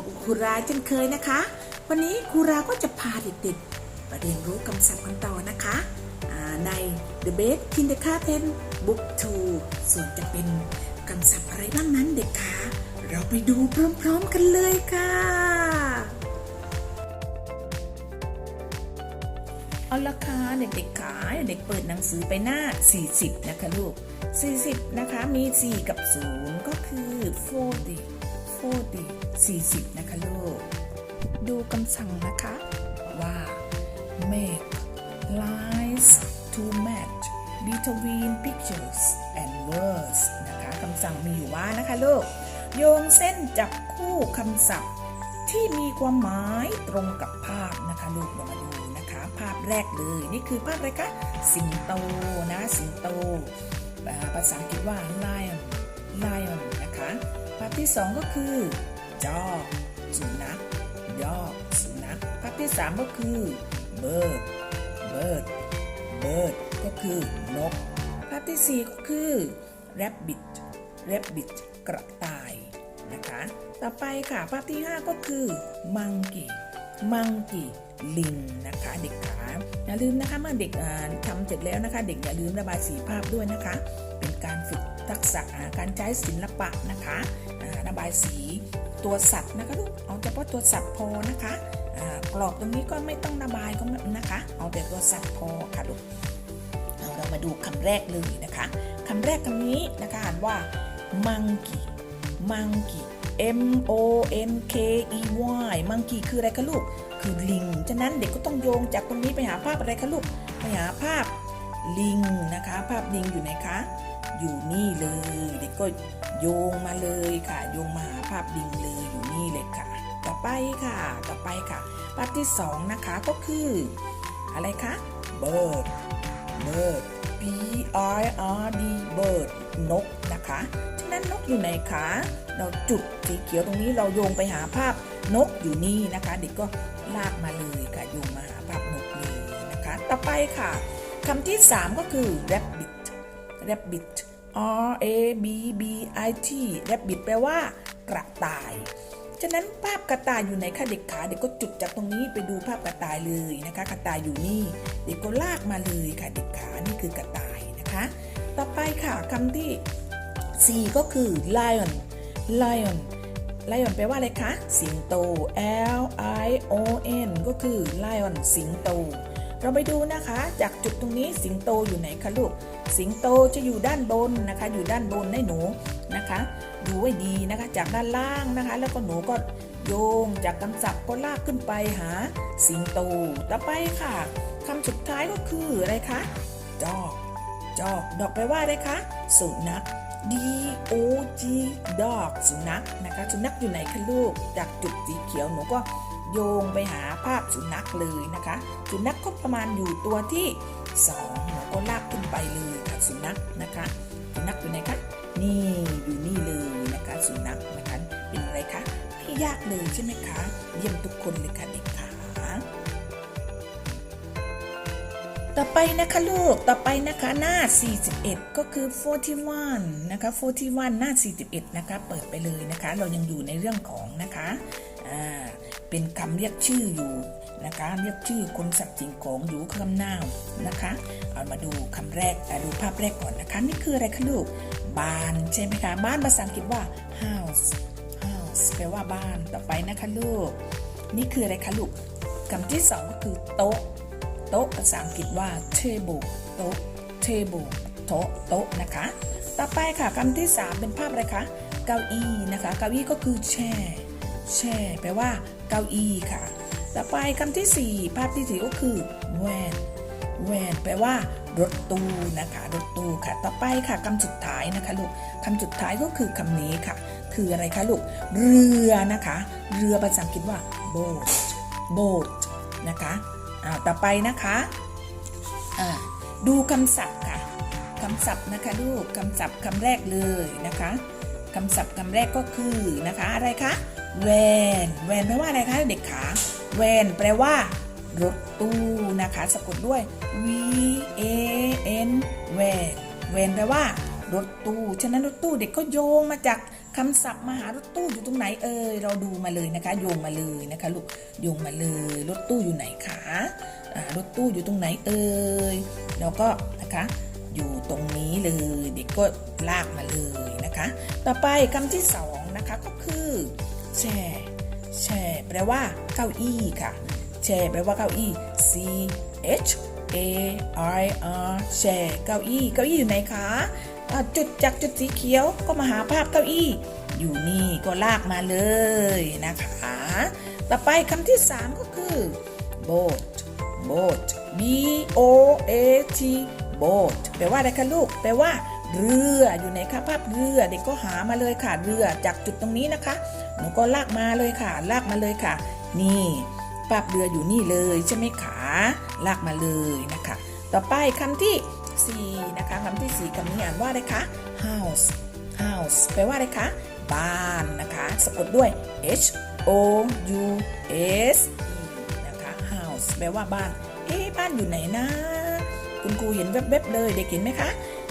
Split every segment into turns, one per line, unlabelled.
บกับครูราเช่นเคยนะคะ วันนี้ครูราก็จะพาเด็กๆมาเรียนรู้คำศัพท์กันต่อนะคะใน The Best Kindergarten Book 2 ส่วนจะเป็นคำศัพท์อะไรบ้างนั้นเด็กคะเราไปดูพร้อมๆกันเลยค่ะ เอาละค่ะเด็กๆขาเด็กเปิดหนังสือไปหน้า 40 นะคะลูก 40 นะคะมี 4 กับ 0 ก็คือ 40 40 40 นะคะลูก ดูคำสั่งนะคะ ว่า make lines to match between pictures and words นะคะคำสั่งมีอยู่ว่านะคะลูก โยงเส้นจับคู่คำศัพท์ที่มีความหมายตรงกับภาพนะคะลูกเรามาดูนะคะ ภาพแรกเลยนี่คือภาพอะไรคะสิงโตนะสิงโตภาษาอังกฤษว่า lion lion นะคะ ภาพที่สองก็คือ dog สุนัข dog สุนัขภาพที่สามก็คือ bird bird bird ก็คือนกภาพที่สี่ก็คือ rabbit rabbit กระต่ายนะคะ ต่อไปค่ะภาพที่ 5 ก็คือ monkey monkey ลิงนะคะเด็กขาอย่าลืมนะคะเมื่อเด็กอ่าทำเสร็จแล้วนะคะ เด็กอย่าลืมระบายสีภาพด้วยนะคะ เป็นการฝึกทักษะการใช้ศิลปะนะคะระบายสี ตัวสัตว์นะคะลูกเอาเฉพาะตัวสัตว์พอนะคะกรอบตรงนี้ก็ไม่ต้องระบายก็ไม่นะคะ เอาแต่ตัวสัตว์พอค่ะลูกเอาเรามาดูคำแรกเลยนะคะคำแรกคำนี้นะคะอ่านว่า monkey monkey M O N K E Y monkey คืออะไรคะลูก คือลิง ฉะนั้นเด็กก็ต้องโยงจากตรงนี้ไปหาภาพอะไรคะลูก ไปหาภาพลิงนะคะ ภาพลิงอยู่ไหนคะ อยู่นี่เลย ก็โยงมาเลยค่ะ โยงมาหาภาพลิงเลยอยู่นี่เลยค่ะ ต่อไปค่ะ ต่อไปค่ะ ภาพที่สองนะคะก็คือ อะไรคะ bird bird B I R D bird นกนะคะฉะนั้นนกอยู่ไหนคะ เราจุดสีเขียวตรงนี้เราโยงไปหาภาพนกอยู่นี่นะคะ เด็กก็ลากมาเลยค่ะโยงมาหาภาพนกเลยนะคะ ต่อไปค่ะคำที่ 3 ก็คือ rabbit rabbit R A B B I T rabbit แปลว่ากระต่าย ฉะนั้นภาพกระต่ายอยู่ไหนคะเด็กขาเด็กก็จุดจากตรงนี้ไปดูภาพกระต่ายเลยนะคะ กระต่ายอยู่นี่ เด็กก็ลากมาเลยค่ะเด็กขานี่คือกระต่ายนะคะ ต่อไปค่ะคำที่ 4 ก็คือ lion lion lion แปลว่าอะไรคะ สิงโต L I O N ก็คือ lion สิงโต เราไปดูนะคะ จากจุดตรงนี้สิงโตอยู่ไหนคะลูก สิงโตจะอยู่ด้านบนนะคะ อยู่ด้านบนให้หนูนะคะดูไว้ดีนะคะจากด้านล่างนะคะ แล้วก็หนูก็โยงจากคำศัพท์ก็ลากขึ้นไปหา สิงโตต่อไปค่ะคำสุดท้ายก็คืออะไรคะ dog จอกดอกแปลว่าอะไรคะสุนัข D O G dog สุนัขนะคะ สุนัขอยู่ไหนคะลูก จากจุดสีเขียวหนูก็ โยงไปหาภาพสุนัขเลยนะคะ สุนัขก็ประมาณอยู่ตัวที่สองหนูก็ลากขึ้นไปเลยค่ะสุนัขนะคะ สุนัขอยู่ไหนคะนี่อยู่นี่เลยนะคะสุนัขนะคะเป็นอะไรคะไม่ยากเลยใช่ไหมคะเยี่ยมทุกคนเลยค่ะเด็กขาต่อไปนะคะลูก ต่อไปนะคะหน้า 41 ก็คือ 41 นะคะ 41 หน้า 41 นะคะ เปิดไปเลยนะคะ เรายังอยู่ในเรื่องของนะคะ อ่า เป็นคำเรียกชื่ออยู่นะคะเรียกชื่อคนสัตว์สิ่งของอยู่คำนาวนะคะ เอามาดูคำแรกดูภาพแรกก่อนนะคะ นี่คืออะไรคะลูกบ้านใช่ไหมคะ บ้านภาษาอังกฤษว่า house house แปลว่าบ้านต่อไปนะคะลูก นี่คืออะไรคะลูกคำที่สองก็คือโต๊ะโต๊ะภาษาอังกฤษว่า table โต๊ะ table โต๊ะโต๊ะนะคะ ต่อไปค่ะคำที่ 3 เป็นภาพอะไรคะเก้าอี้นะคะเก้าอี้ก็คือแช่ แช่แปลว่า เก้าอี้ค่ะ ต่อไปคำที่ 4 ภาพที่ 4 ก็คือ van van แปลว่ารถตู้นะคะรถตู้ค่ะ ต่อไปค่ะคำสุดท้ายนะคะลูกคำสุดท้ายก็คือคำนี้ค่ะ คืออะไรคะลูกเรือนะคะ เรือภาษาอังกฤษว่า boat boat นะคะอ่าต่อไปนะคะอ่าดูคำศัพท์ค่ะคำศัพท์นะคะลูกคำศัพท์คำแรกเลยนะคะคำศัพท์คำแรกก็คือนะคะอะไรคะ แวนแวนแปลว่าอะไรคะเด็กขาแวนแปลว่ารถตู้นะคะสะกดด้วย V A N แวนแวนแปลว่ารถตู้ ฉะนั้นรถตู้เด็กก็โยงมาจากคำศัพท์มาหารถตู้อยู่ตรงไหนเอ่ยเราดูมาเลยนะคะ โยงมาเลยนะคะลูกโยงมาเลยรถตู้อยู่ไหนคะอ่ารถตู้อยู่ตรงไหนเอ่ยแล้วก็นะคะอยู่ตรงนี้เลยเด็กก็ลากมาเลยนะคะ ต่อไปคำที่สองนะคะก็คือ แช่แช่แปลว่าเก้าอี้ค่ะ แช่แปลว่าเก้าอี้ C H A I R แช่เก้าอี้ เก้าอี้อยู่ไหนคะจุดจากจุดสีเขียวก็มาหาภาพเก้าอี้ อยู่นี่ก็ลากมาเลยนะคะ ต่อไปคำที่สามก็คือ boat boat b o a t boat แปลว่าอะไรคะลูก แปลว่า เรืออยู่ไหนคะภาพเรือเด็กก็หามาเลยค่ะเรือจากจุดตรงนี้นะคะ หนูก็ลากมาเลยค่ะ ลากมาเลยค่ะ นี่ภาพเรืออยู่นี่เลยใช่ไหมคะลากมาเลยนะคะ ต่อไปคำที่สี่นะคะคำที่สี่คำนี้อ่านว่าอะไรคะ house house แปลว่าอะไรคะ บ้านนะคะ สะกดด้วย h o u s e นะคะ house แปลว่าบ้าน เอ๊บ้านอยู่ไหนนะ คุณครูเห็นแวบๆเลย เด็กเห็นไหมคะ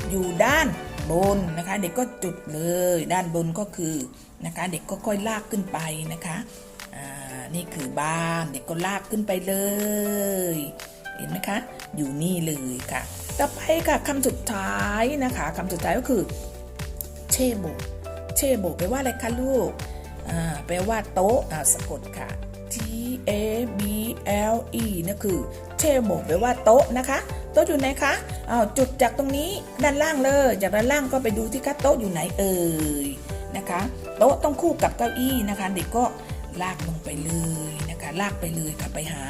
อยู่ด้านบนนะคะ เด็กก็จุดเลยด้านบนก็คือนะคะ เด็กก็ค่อยลากขึ้นไปนะคะนี่คือบ้านเด็กก็ลากขึ้นไปเลย เห็นไหมคะ อยู่นี่เลยค่ะ ต่อไปค่ะคำสุดท้ายนะคะคำสุดท้ายก็คือเชโบเชโบแปลว่าอะไรคะลูกแปลว่าโต๊ะสะกดค่ะ T A B L E นั่นคือเชโบแปลว่าโต๊ะนะคะ โต๊ะอยู่ไหนคะอ้าวจุดจากตรงนี้ด้านล่างเลย จากด้านล่างก็ไปดูที่คะโต๊ะอยู่ไหนเอ่ยนะคะ โต๊ะต้องคู่กับเก้าอี้นะคะ เด็กก็ลากลงไปเลยนะคะ ลากไปเลยค่ะไปหา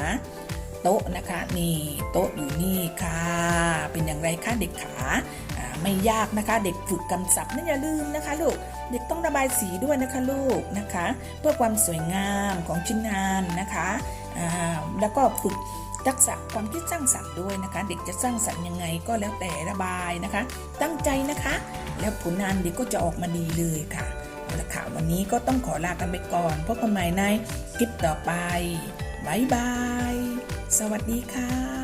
โต๊ะนะคะนี่โต๊ะอยู่นี่ค่ะ เป็นอย่างไรคะเด็กขาไม่ยากนะคะ เด็กฝึกคำศัพท์นั่นอย่าลืมนะคะลูกเด็กต้องระบายสีด้วยนะคะลูกนะคะ เพื่อความสวยงามของชิ้นงานนะคะแล้วก็ฝึก ทักษะความคิดสร้างสรรค์ด้วยนะคะ เด็กจะสร้างสรรค์ยังไงก็แล้วแต่ระบายนะคะ ตั้งใจนะคะ แล้วผลงานเด็กก็จะออกมาดีเลยค่ะเอาละค่ะวันนี้ก็ต้องขอลากันไปก่อนพบกันใหม่ในคลิปต่อไปบายบาย สวัสดีค่ะ